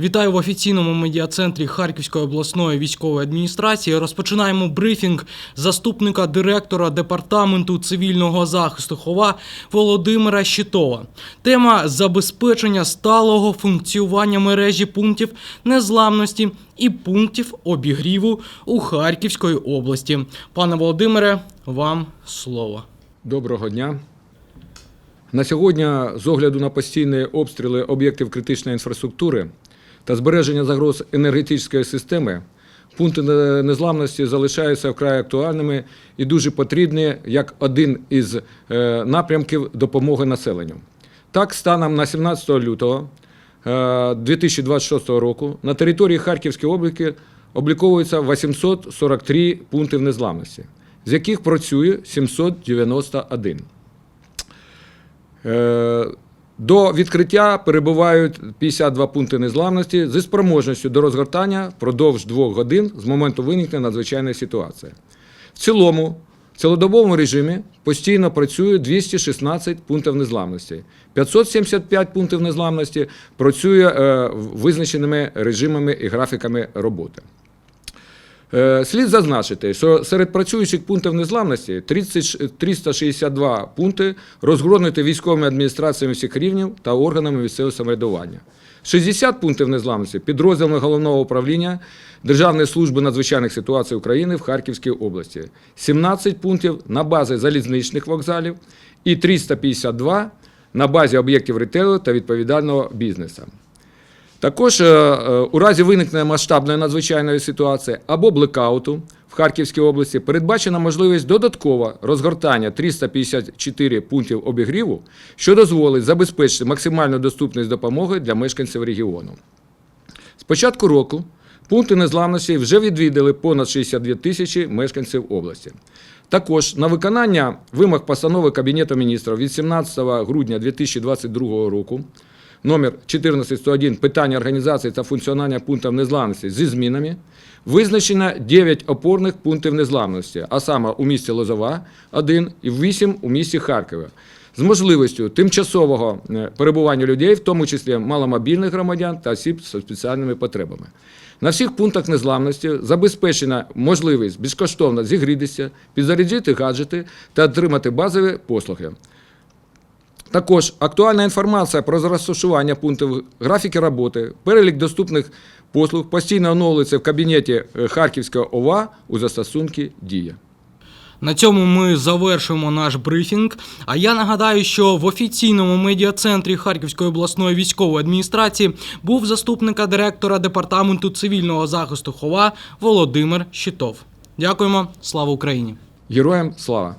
Вітаю в офіційному медіа-центрі Харківської обласної військової адміністрації. Розпочинаємо брифінг заступника директора департаменту цивільного захисту ХОВА Володимира Щитова. Тема забезпечення сталого функціонування мережі пунктів незламності і пунктів обігріву у Харківської області. Пане Володимире, вам слово. Доброго дня. На сьогодні, з огляду на постійні обстріли об'єктів критичної інфраструктури та збереження загроз енергетичної системи, пункти незламності залишаються вкрай актуальними і дуже потрібні як один із е, напрямків допомоги населенню. Так, станом на 17 лютого е, 2026 року на території Харківської області обліковується 843 пункти незламності, з яких працює 791. До відкриття перебувають 52 пункти незламності зі спроможністю до розгортання впродовж двох годин з моменту виникнення надзвичайної ситуації. В цілому, в цілодобовому режимі постійно працює 216 пунктів незламності. 575 пунктів незламності працює е, визначеними режимами і графіками роботи. Е, Слід зазначити, що серед працюючих пунктів незламності 30, 362 пункти розгорнуті військовими адміністраціями всіх рівнів та органами місцевого самоврядування. 60 пунктів незламності підрозділами головного управління Державної служби надзвичайних ситуацій України в Харківській області, 17 пунктів на базі залізничних вокзалів і 352 на базі об'єктів ретейлу та відповідального бізнесу. Також е, е, у разі виникнення масштабної надзвичайної ситуації або блекауту в Харківській області передбачена можливість додатково розгортання 354 пунктів обігріву, що дозволить забезпечити максимальну доступність допомоги для мешканців регіону. З початку року пункти незламності вже відвідали понад 62 тисячі мешканців області. Також на виконання вимог постанови Кабінету міністрів від 17 грудня 2022 року номер 1401 питання організації та функціонування пунктів незламності зі змінами визначено 9 опорних пунктів незламності, а саме у місті Лозова 1 і 8 у місті Харкові. З можливістю тимчасового е, перебування людей, в тому числі маломобільних громадян та осіб з спеціальними потребами. На всіх пунктах незламності забезпечена можливість безкоштовно зігрітися, підзарядити гаджети та отримати базові послуги. Також актуальна інформація про розташування пунктів, графіки роботи, перелік доступних послуг постійно оновлюється в кабінеті е, Харківського ОВА у застосунку Дія. На цьому ми завершуємо наш брифінг. А я нагадаю, що в офіційному медіа-центрі Харківської обласної військової адміністрації був заступника директора департаменту цивільного захисту ХОВА Володимир Щитов. Дякуємо, слава Україні! Героям слава!